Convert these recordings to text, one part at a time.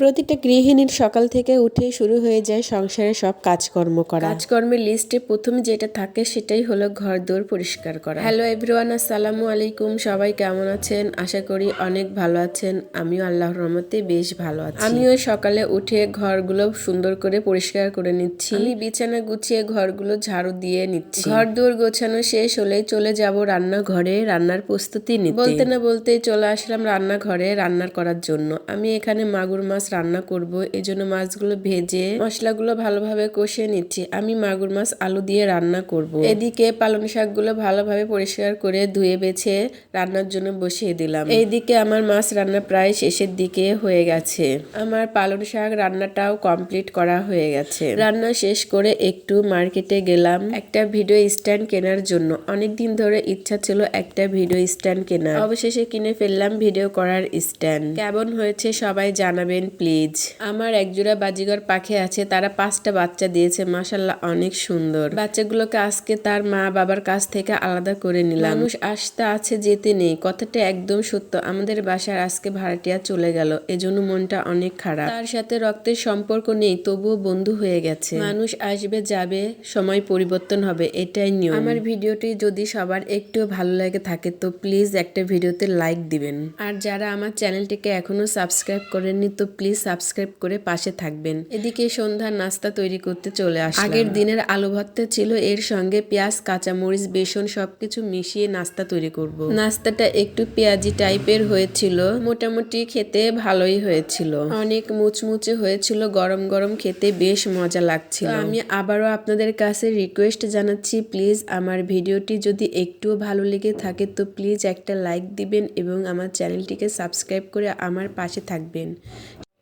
প্রতিটা গৃহিণীর সকাল থেকে উঠে শুরু হয়ে যায় সংসারের সব কাজকর্ম করা। কাজকর্মের লিস্টে প্রথম যেটা থাকে সেটাই হলো ঘর দৌড় পরিষ্কার করা। হ্যালো এভরিওয়ান আসসালামু আলাইকুম। সবাই কেমন আছেন? আশা করি অনেক ভালো আছেন। আমিও আল্লাহর রহমতে বেশ ভালো আছি। আমিও সকালে উঠে ঘরগুলো সুন্দর করে পরিষ্কার করে নিচ্ছি। আমি বিছানা গুছিয়ে ঘরগুলো ঝাড়ু দিয়ে নিচ্ছি। ঘর দৌড় গোছানো শেষ হলেই চলে যাব রান্নাঘরে। রান্নার প্রস্তুতি নিতে। বলতে না বলতে চলে আসলাম রান্নাঘরে রান্নার করার জন্য। আমি এখানে মাগুর মাছ রান্না করব এই জন্য মাছগুলো ভেজে মশলাগুলো ভালোভাবে কষিয়ে নিচ্ছি। আমি মাগুর মাছ আলু দিয়ে রান্না করব। এদিকে পালং শাকগুলো ভালোভাবে পরিষ্কার করে ধুয়ে বেছে রান্নার জন্য বসিয়ে দিলাম। এইদিকে আমার মাছ রান্না প্রায় শেষের দিকে হয়ে গেছে। আমার পালং শাক রান্নাটাও কমপ্লিট করা হয়ে গেছে। রান্না শেষ করে একটু মার্কেটে গেলাম একটা ভিডিও স্ট্যান্ড কেনার জন্য। অনেক দিন ধরে ইচ্ছা ছিল একটা ভিডিও স্ট্যান্ড কেনার। অবশেষে কিনে ফেললাম ভিডিও করার স্ট্যান্ড। কেমন হয়েছে সবাই জানাবেন। প্লিজ। আমার একজোড়া বাজিগর পাখি আছে, তারা পাঁচটা বাচ্চা দিয়েছে মাসাল্লাহ অনেক সুন্দর। বাচ্চাগুলোকে আজকে তার মা বাবার কাছ থেকে আলাদা করে নিলাম। মানুষ আসতে আছে, যেতে নেই, কথাটা একদম সত্য। আমাদের বাসার আজকে ভাড়াটিয়া চলে গেল, এজন্য মনটা অনেক খারাপ। তার সাথে রক্তের সম্পর্ক নেই, তবুও বন্ধু হয়ে গেছে। মানুষ আসবে, যাবে, সময় পরিবর্তন হবে, এটাই নিয়ম। আমার ভিডিওটি যদি সবার একটু ভালো লাগে থাকে, তো প্লিজ একটা ভিডিওতে লাইক দিবেন। আর যারা আমার চ্যানেলটিকে এখনও সাবস্ক্রাইব করেননি, তো প্লিজ সাবস্ক্রাইব করে পাশে থাকবেন। এদিকে সন্ধ্যার নাস্তা তৈরি করতে চলে আসলাম। আগের দিনের আলু ভর্তা ছিল এর সঙ্গে পেঁয়াজ কাঁচামরিচ বেসন সবকিছু মিশিয়ে নাস্তা তৈরি করব। নাস্তাটা একটু পেঁয়াজি টাইপের হয়েছিল মোটামুটি খেতে ভালোই হয়েছিল। অনেক মুচমুচে হয়েছিল গরম গরম খেতে বেশ মজা লাগছিল। আমি আবারও আপনাদের কাছে রিকোয়েস্ট জানাচ্ছি প্লিজ আমার ভিডিওটি যদি একটুও ভালো লেগে থাকে তো প্লিজ একটা লাইক দিবেন এবং আমার চ্যানেলটিকে সাবস্ক্রাইব করে আমার পাশে থাকবেন।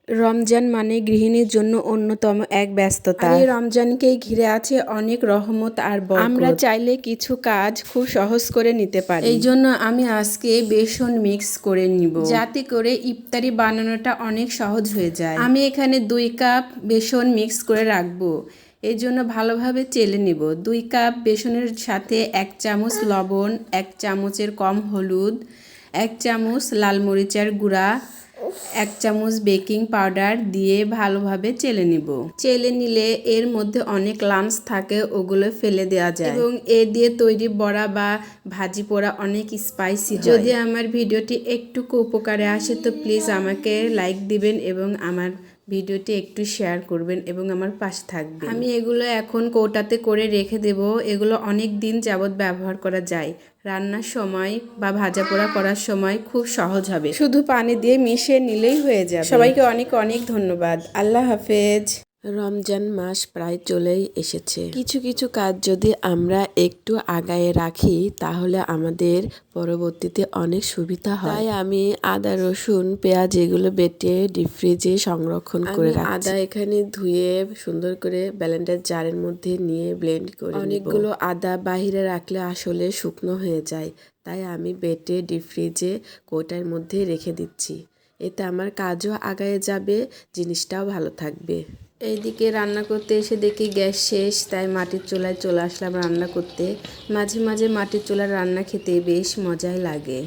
রমজান মানে গৃহিণীর জন্য অন্যতম এক ব্যস্ততা। এই রমজানকেই ঘিরে আছে অনেক রহমত আর বরকত। আমরা চাইলে কিছু কাজ খুব সহজ করে নিতে পারি। এই জন্য আমি আজকে বেসন মিক্স করে নিব। যাতে করে ইফতারি বানানোটা অনেক সহজ হয়ে যায়। আমি এখানে দুই কাপ বেসন মিক্স করে রাখব। এই জন্য ভালোভাবে চেলে নিব। দুই কাপ বেসনের সাথে এক চামচ লবণ এক চামচের কম হলুদ এক চামচ লাল মরিচের গুঁড়া এক চামচ বেকিং পাউডার দিয়ে ভালোভাবে চেলে নিব। চেলে নিলে এর মধ্যে অনেক লাঞ্চ থাকে, ওগুলো ফেলে দেওয়া যায়। এবং এ দিয়ে তৈরি বড়া বা ভাজি পোড়া অনেক স্পাইসি যদি আমার ভিডিওটি একটুকু উপকারে আসে তো প্লিজ আমাকে লাইক দিবেন এবং আমার ভিডিওটি একটু শেয়ার করবেন এবং আমার পাশে থাকবেন। আমি এগুলো এখন কৌটাতে করে রেখে দেব। এগুলো অনেক দিন যাবত ব্যবহার করা যায়। রান্নার সময় বা ভাজা পোড়া করার সময় খুব সহজ হবে। শুধু পানি দিয়ে মিশিয়ে নিলেই হয়ে যাবে। সবাইকে অনেক অনেক ধন্যবাদ। আল্লাহ হাফেজ। রমজান মাস প্রায় চলেই এসেছে। কিছু কিছু কাজ যদি আমরা একটু আগায়ে রাখি তাহলে আমাদের পরবর্তীতে অনেক সুবিধা হয়। তাই আমি আদা রসুন পেঁয়াজ এগুলো বেটে ডিপ ফ্রিজে সংরক্ষণ করে রাখি আদা এখানে ধুয়ে সুন্দর করে ব্যালেন্ডার জারের মধ্যে নিয়ে ব্লেন্ড করে অনেকগুলো আদা বাহিরে রাখলে আসলে শুকনো হয়ে যায়। তাই আমি বেটে ডিপ ফ্রিজে কোটার মধ্যে রেখে দিচ্ছি। এতে আমার কাজও আগায়ে যাবে জিনিসটাও ভালো থাকবে। এইদিকে রান্না করতে এসে দেখি গ্যাস শেষ, তাই মাটির চুলায় চলে আসলাম রান্না করতে। মাঝে মাঝে মাটির চুলার রান্না খেতে বেশ মজাই লাগে।